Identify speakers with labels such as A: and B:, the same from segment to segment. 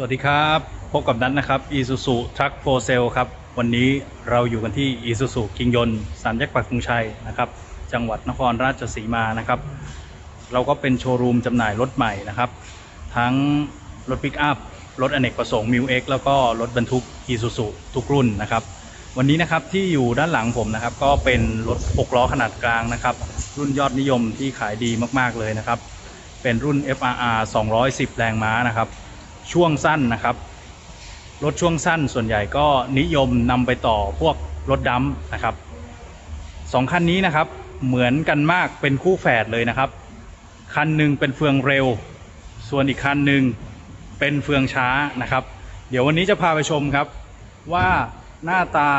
A: สวัสดีครับ พบกับนัทนะครับ Isuzu Truck for Sale ครับ วันนี้เราอยู่กันที่ Isuzu กิงยนสามแยกปักธงชัยนะครับ จังหวัดนครราชสีมานะครับ เราก็เป็นโชว์รูมจำหน่ายรถใหม่นะครับ ทั้งรถปิกอัพ รถอเนกประสงค์ m ิวเแล้วก็รถบรรทุก Isuzu ทุกรุ่นนะครับ วันนี้นะครับที่อยู่ด้านหลังผมนะครับ ก็เป็นรถ 6 ล้อขนาดกลางนะครับ รุ่นยอดนิยมที่ขายดีมากๆเลยนะครับ เป็นรุ่น FRR 210 แรงม้านะครับ ช่วงสั้นนะครับ รถช่วงสั้นส่วนใหญ่ก็นิยมนำไปต่อพวกรถดัมนะครับสองคันนี้นะครับเหมือนกันมากเป็นคู่แฝดเลยนะครับ คันหนึ่งเป็นเฟืองเร็ว ส่วนอีกคันหนึ่งเป็นเฟืองช้านะครับ เดี๋ยววันนี้จะพาไปชมครับ ว่าหน้าตา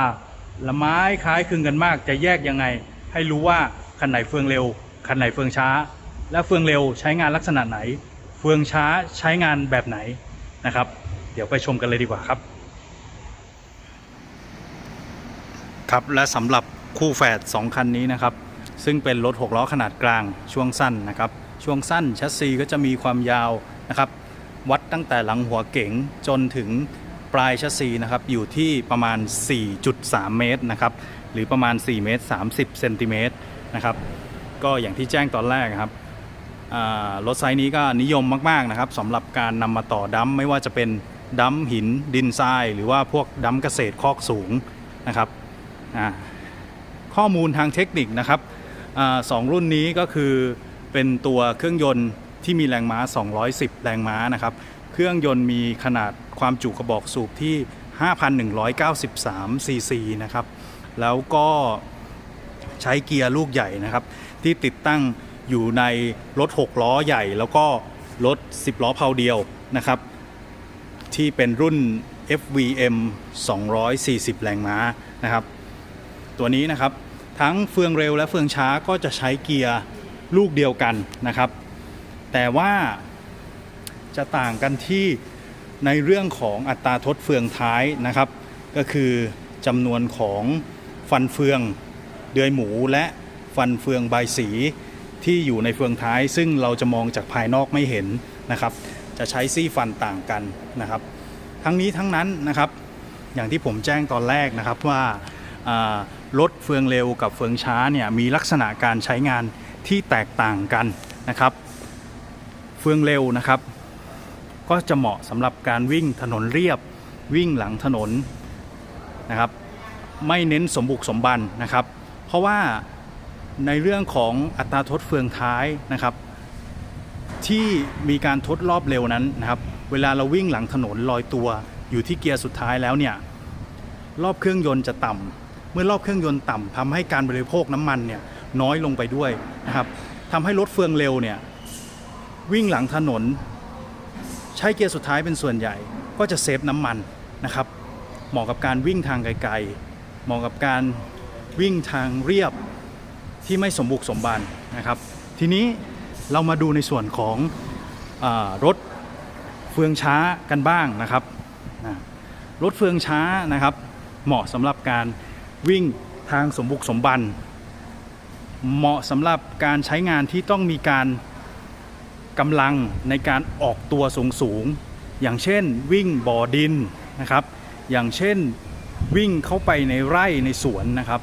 A: ละไม้คล้ายคลึงกันมาก จะแยกยังไง ให้รู้ว่าคันไหนเฟืองเร็ว คันไหนเฟืองช้า และเฟืองเร็วใช้งานลักษณะไหน เฟืองช้าใช้งานแบบไหน นะครับ เดี๋ยวไปชมกันเลยดีกว่าครับ ครับและสำหรับคู่แฝด2คันนี้นะครับ ซึ่งเป็นรถ 6 ล้อขนาดกลางช่วงสั้นนะครับ ช่วงสั้นแชสซีก็จะมีความยาวนะครับ วัดตั้งแต่หลังหัวเก๋งจนถึงปลายแชสซีนะครับอยู่ที่ประมาณ 4.3 เมตรนะครับ หรือประมาณ 4 เมตร 30 เซนติเมตรนะครับ ก็อย่างที่แจ้งตอนแรกครับ รถไซส์นี้ก็นิยมมาก ๆ นะครับสำหรับการนำมาต่อดัมไม่ว่าจะเป็นดัมหินดินทราย หรือว่าพวกดัมเกษตรคอกสูงนะครับข้อมูลทางเทคนิคนะครับอสองรุ่นนี้ก็คือเป็นตัวเครื่องยนต์ที่มีแรงม้า 210 แรงม้านะครับ เครื่องยนต์มีขนาดความจุกระบอกสูบที่ 5,193 ซีซีนะครับ แล้วก็ใช้เกียร์ลูกใหญ่นะครับ ที่ติดตั้ง อยู่ในรถ 6 ล้อใหญ่ แล้วก็รถ 10 ล้อเพาเดียวนะครับ ที่เป็นรุ่น FVM 240 แรงม้านะครับ ตัวนี้นะครับทั้งเฟืองเร็วและเฟืองช้าก็จะใช้เกียร์ลูกเดียวกันนะครับ แต่ว่าจะต่างกันที่ในเรื่องของอัตราทดเฟืองท้ายนะครับ ก็คือจำนวนของฟันเฟืองเดือยหมูและฟันเฟืองใบสี ที่อยู่ในเฟืองท้าย ซึ่งเราจะมองจากภายนอกไม่เห็นนะครับ จะใช้ซี่ฟันต่างกันนะครับ ทั้งนี้ทั้งนั้นนะครับอย่างที่ผมแจ้งตอนแรกนะครับว่ารถเฟืองเร็วกับเฟืองช้าเนี่ยมีลักษณะการใช้งานที่แตกต่างกันนะครับ เฟืองเร็วนะครับ ก็จะเหมาะสำหรับการวิ่งถนนเรียบวิ่งหลังถนนนะครับ ไม่เน้นสมบุกสมบันนะครับ เพราะว่า ในเรื่องของอัตราทดเฟืองท้ายนะครับ ที่มีการทดรอบเร็วนั้นนะครับ เวลาเราวิ่งหลังถนนลอยตัว อยู่ที่เกียร์สุดท้ายแล้วเนี่ยรอบเครื่องยนต์จะต่ำเมื่อรอบเครื่องยนต์ต่ำทำให้การบริโภคน้ำมันเนี่ยน้อยลงไปด้วยนะครับทำให้รถเฟืองเร็วเนี่ยวิ่งหลังถนน ใช้เกียร์สุดท้ายเป็นส่วนใหญ่ ก็จะเซฟน้ำมันนะครับเหมาะกับการวิ่งทางไกลๆเหมาะกับการวิ่งทางเรียบ ที่ไม่สมบุกสมบันนะครับ ทีนี้เรามาดูในส่วนของอรถเฟืองช้ากันบ้างนะครับรถเฟืองช้านะครับ เหมาะสำหรับการวิ่งทางสมบุกสมบัน เหมาะสำหรับการใช้งานที่ต้องมีการกำลังในการออกตัวสูงสูงอย่างเช่นวิ่งบ่อดินนะครับ อย่างเช่นวิ่งเข้าไปในไร่ในสวนนะครับ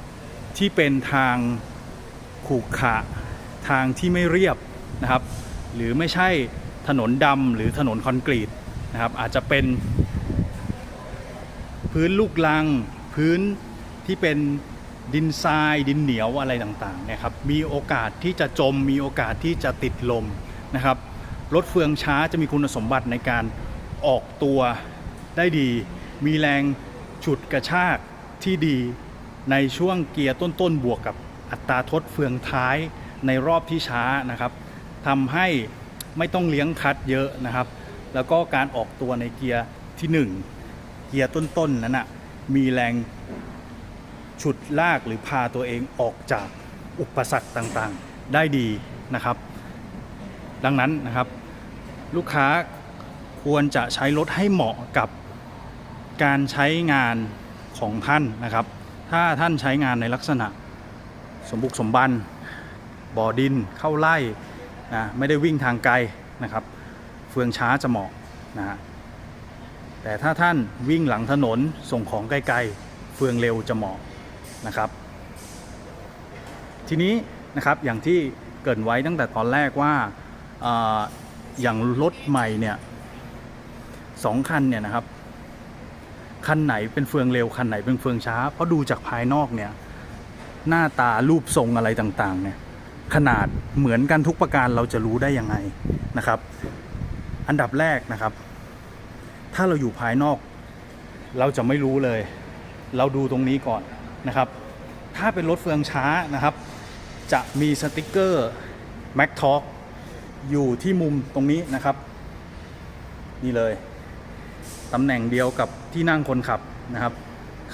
A: ที่เป็นทาง ขรุขระทางที่ไม่เรียบนะครับ หรือไม่ใช่ถนนดำหรือถนนคอนกรีตนะครับ อาจจะเป็น พื้นลูกลัง พื้นที่เป็นดินทรายดินเหนียวอะไรต่างๆนะครับ มีโอกาสที่จะจมมีโอกาสที่จะติดลมนะครับรถเฟืองช้าจะมีคุณสมบัติในการออกตัวได้ดี มีแรงฉุดกระชากที่ดีในช่วงเกียร์ต้นๆ บวกกับ อัตราทดเฟืองท้ายในรอบที่ช้านะครับทำให้ไม่ต้องเลี้ยงคัดเยอะนะครับ แล้วก็การออกตัวในเกียร์ที่หนึ่งเกียร์ต้นๆนั้นนะมีแรงฉุดลากหรือพาตัวเองออกจากอุปสรรคต่างๆ ได้ดีนะครับ ดังนั้นนะครับ ลูกค้าควรจะใช้รถให้เหมาะกับการใช้งานของท่านนะครับ ถ้าท่านใช้งานในลักษณะ สมบุกสมบัน บ่อดินเข้าไล่นะไม่ได้วิ่งทางไกลนะครับ เฟืองช้าจะเหมาะนะฮะแต่ถ้าท่านวิ่งหลังถนนส่งของไกลๆ เฟืองเร็วจะเหมาะนะครับ ทีนี้นะครับอย่างที่เกรินไว้ตั้งแต่ตอนแรกว่าอาอย่างรถใหม่เนี่ยสองคันเนี่ยนะครับคันไหนเป็นเฟืองเร็วคันไหนเป็นเฟืองช้า เพราะดูจากภายนอกเนี่ย หน้าตารูปทรงอะไรต่างๆเนี่ยขนาดเหมือนกันทุกประการเราจะรู้ได้ยังไงนะครับ อันดับแรกนะครับ ถ้าเราอยู่ภายนอก เราจะไม่รู้เลย เราดูตรงนี้ก่อนนะครับ ถ้าเป็นรถเฟืองช้านะครับ จะมีสติกเกอร์ Mac Talk อยู่ที่มุมตรงนี้นะครับ นี่เลยตำแหน่งเดียวกับที่นั่งคนขับนะครับ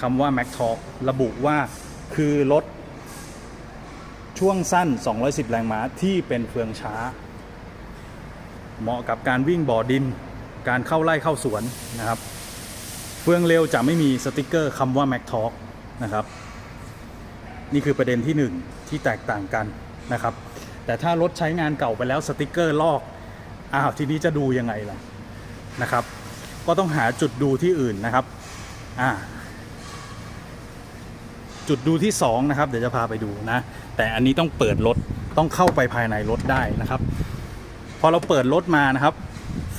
A: คำว่า Mac Talk ระบุว่าคือรถ ช่วงสั้น 210 แรงม้าที่เป็นเฟืองช้า เหมาะกับการวิ่งบ่อดิน การเข้าไล่เข้าสวนนะครับ เฟืองเร็วจะไม่มีสติกเกอร์คำว่า Mac Talk นะครับ นี่คือประเด็นที่หนึ่งที่แตกต่างกันนะครับ แต่ถ้ารถใช้งานเก่าไปแล้วสติกเกอร์ลอก อ้าวทีนี้จะดูยังไงล่ะนะครับ ก็ต้องหาจุดดูที่อื่นนะครับ อ่า จุดดูที่สองนะครับเดี๋ยวจะพาไปดูนะ แต่อันนี้ต้องเปิดรถต้องเข้าไปภายในรถได้นะครับ พอเราเปิดรถมานะครับ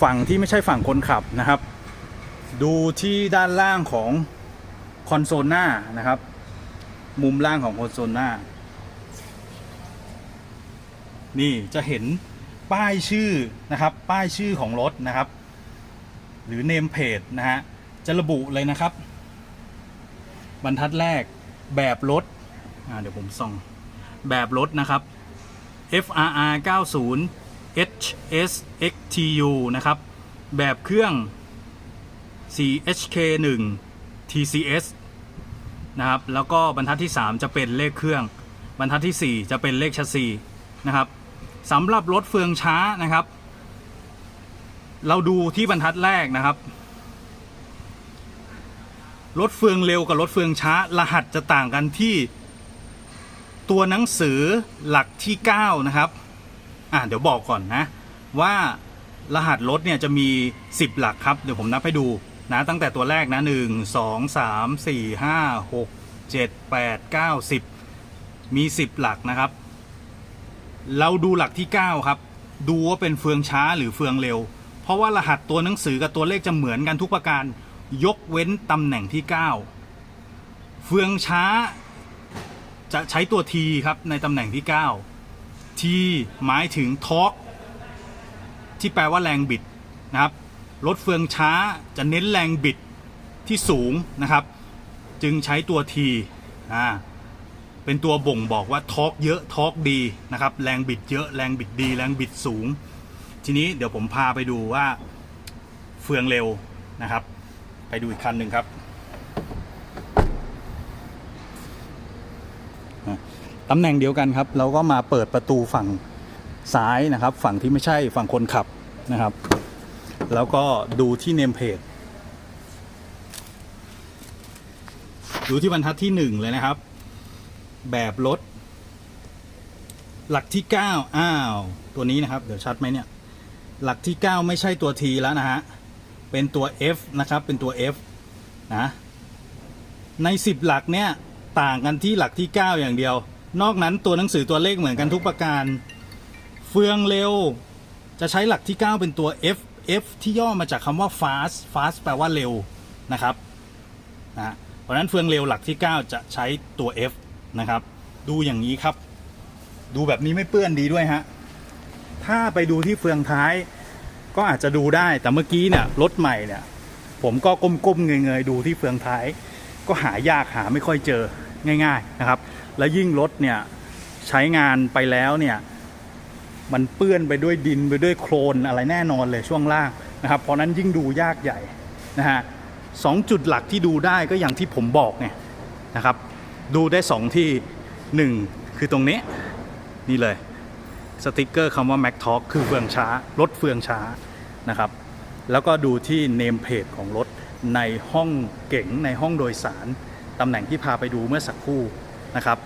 A: ฝั่งที่ไม่ใช่ฝั่งคนขับนะครับ ดูที่ด้านล่างของคอนโซลหน้านะครับ มุมล่างของคอนโซลหน้า นี่จะเห็นป้ายชื่อนะครับ ป้ายชื่อของรถนะครับ หรือเนมเพจนะฮะจะระบุเลยนะครับ บรรทัดแรก แบบรถเดี๋ยวผมส่อง แบบรถนะครับ FRR 90 HS XTU นะครับ แบบเครื่อง 4HK 1 TCS นะครับ แล้วก็บรรทัดที่ 3 จะเป็นเลขเครื่อง บรรทัดที่ 4 จะเป็นเลขชัสซีนะครับสำหรับรถเฟืองช้านะครับ เราดูที่บรรทัดแรกนะครับ รถเฟืองเร็วกับรถเฟืองช้า รหัสจะต่างกันที่ ตัวหนังสือหลักที่ 9 นะครับ อ่าเดี๋ยวบอกก่อนนะ ว่ารหัสรถเนี่ยจะมี 10 หลักครับ เดี๋ยวผมนับให้ดูนะตั้งแต่ตัวแรกนะ 1 2 3 4 5 6 7 8 9 10 มี 10 หลักนะครับ เราดูหลักที่ 9 ครับ ดูว่าเป็นเฟืองช้าหรือเฟืองเร็ว เพราะว่ารหัสตัวหนังสือกับตัวเลขจะเหมือนกันทุกประการ ยกเว้นตำแหน่งที่ 9 เฟืองช้า จะใช้ตัว T ครับ ในตำแหน่งที่ 9 T หมายถึงทอร์กที่แปลว่าแรงบิดนะครับ รถเฟืองช้าจะเน้นแรงบิดที่สูงนะครับ จึงใช้ตัว T อ่าเป็นตัวบ่งบอกว่าทอร์กเยอะทอร์กดีนะครับ แรงบิดเยอะแรงบิดดี แรงบิดสูง ทีนี้เดี๋ยวผมพาไปดูว่าเฟืองเร็วนะครับ ไปดูอีกคันหนึ่งครับ ตำแหน่งเดียวกันครับ เราก็มาเปิดประตูฝั่งซ้ายนะครับ ฝั่งที่ไม่ใช่ฝั่งคนขับนะครับ แล้วก็ดูที่เนมเพจดูที่บรรทัดที่หนึ่งเลยนะครับ แบบรถหลักที่ 9 อ้าว ตัวนี้นะครับ เดี๋ยวชัดไหมเนี่ย หลักที่ 9 ไม่ใช่ตัว T แล้วนะฮะ เป็นตัว F นะครับ เป็นตัว F นะ ใน 10 หลักเนี่ยต่างกันที่หลักที่ 9 อย่างเดียว นอกนั้นตัวหนังสือตัวเลขเหมือนกันทุกประการ เฟืองเร็ว จะใช้หลักที่ 9 เป็นตัว F F ที่ย่อมาจากคำว่า fast fast แปลว่าเร็วนะครับนะเพราะฉะนั้นเฟืองเร็วหลักที่ 9 จะใช้ตัว F นะครับ ดูอย่างนี้ครับ ดูแบบนี้ไม่เปื้อนดีด้วยฮะ ถ้าไปดูที่เฟืองท้าย ก็อาจจะดูได้แต่เมื่อกี้เนี่ยรถใหม่เนี่ย ผมก็ก้มๆเงยๆดูที่เฟืองท้าย ก็หายากหาไม่ค่อยเจอง่าย ๆนะครับ แล้วยิ่งรถเนี่ยใช้งานไปแล้วเนี่ยมันเปื้อนไปด้วยดินไปด้วยโคลนอะไรแน่นอนเลยช่วงล่างนะครับ เพราะนั้นยิ่งดูยากใหญ่นะฮะสองจุดหลักที่ดูได้ก็อย่างที่ผมบอกไงนะครับ ดูได้สองที่หนึ่งคือตรงนี้นี่เลย สติกเกอร์คำว่า Mac Talk คือเฟืองช้า รถเฟืองช้านะครับ แล้วก็ดูที่เนมเพจของรถในห้องเก๋งในห้องโดยสาร ตำแหน่งที่พาไปดูเมื่อสักครู่นะครับ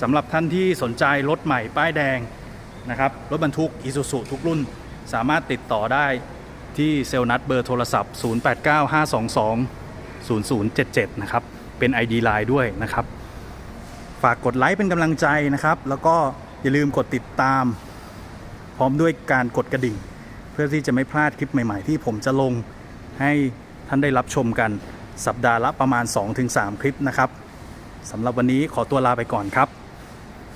A: สำหรับท่านที่สนใจรถใหม่ป้ายแดงนะครับ รถบรรทุก Isuzu ทุกรุ่น สามารถติดต่อได้ที่เซลนัดเบอร์โทรศัพท์ 089522 0077 นะครับ เป็น ID Line ด้วยนะครับ ฝากกดไลค์เป็นกำลังใจนะครับ แล้วก็ อย่าลืมกดติดตาม พร้อมด้วยการกดกระดิ่ง เพื่อที่จะไม่พลาดคลิปใหม่ๆ ที่ผมจะลงให้ท่านได้รับชมกันสัปดาห์ละประมาณ 2-3 คลิปนะครับสำหรับวันนี้ขอตัวลาไปก่อนครับ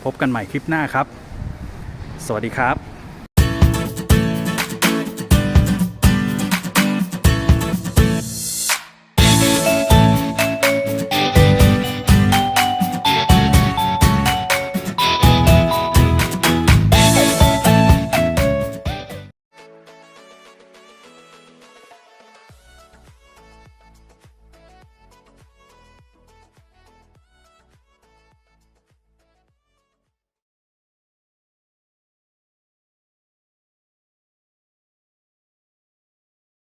A: พบกันใหม่คลิปหน้าครับ สวัสดีครับ